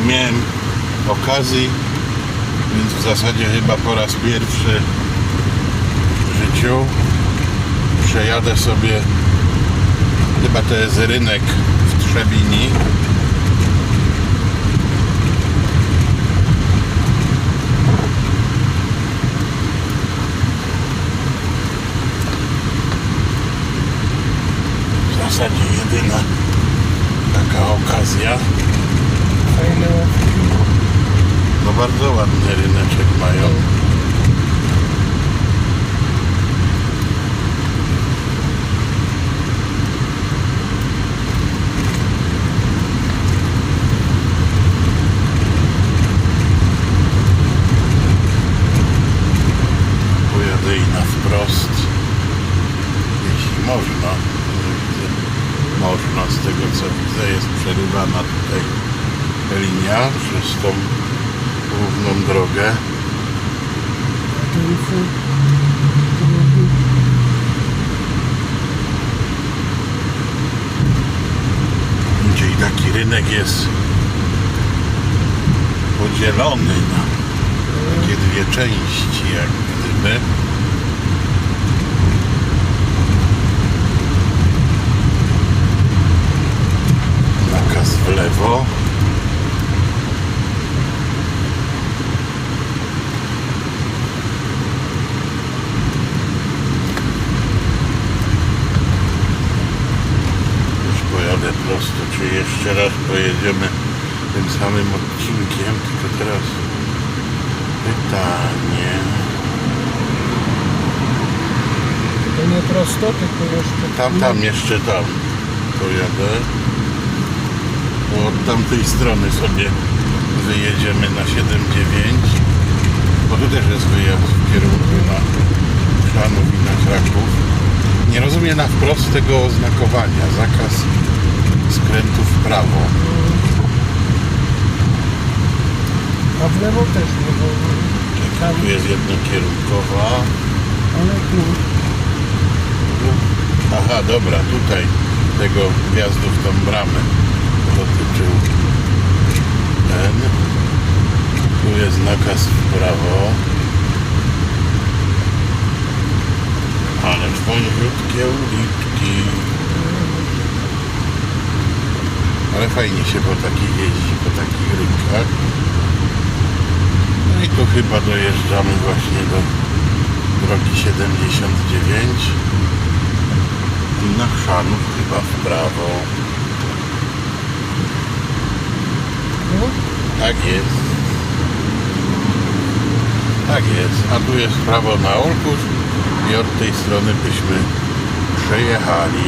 miałem okazji, więc w zasadzie chyba po raz pierwszy w życiu przejadę sobie chyba to jest rynek w Trzebini. W zasadzie jedyna taka okazja Fajne łapki. no bardzo ładny ryneczek mają. Pojadę i na wprost. Jeśli można można z tego co widzę jest przerywana tutaj linia przez tą główną drogę drugi. Czyli taki rynek jest podzielony na takie dwie części jak gdyby. Nakaz w lewo. Już pojadę prosto, czy jeszcze raz pojedziemy tym samym odcinkiem, tylko teraz pytanie. To nie prosto, tylko jeszcze Tam, tam, jeszcze tam pojadę. Bo od tamtej strony sobie wyjedziemy na 7-9. Bo tu też jest wyjazd w kierunku na Chrzanów i na Kraków. Nie rozumiem na wprost tego oznakowania. Zakaz skrętu w prawo. A w lewo też nie wolno. Czekaj, tu jest jednokierunkowa. Ale tu. Aha, dobra, tutaj tego wjazdu w tą bramę dotyczył ten. Tu jest nakaz w prawo. Ale wąziutkie uliczki. Ale fajnie się po takich jeździ, po takich rynkach. No i tu chyba dojeżdżamy właśnie do drogi 79 i na Chrzanów chyba w prawo. Tak jest. Tak jest. A tu jest prawo na Olkusz i od tej strony byśmy przejechali.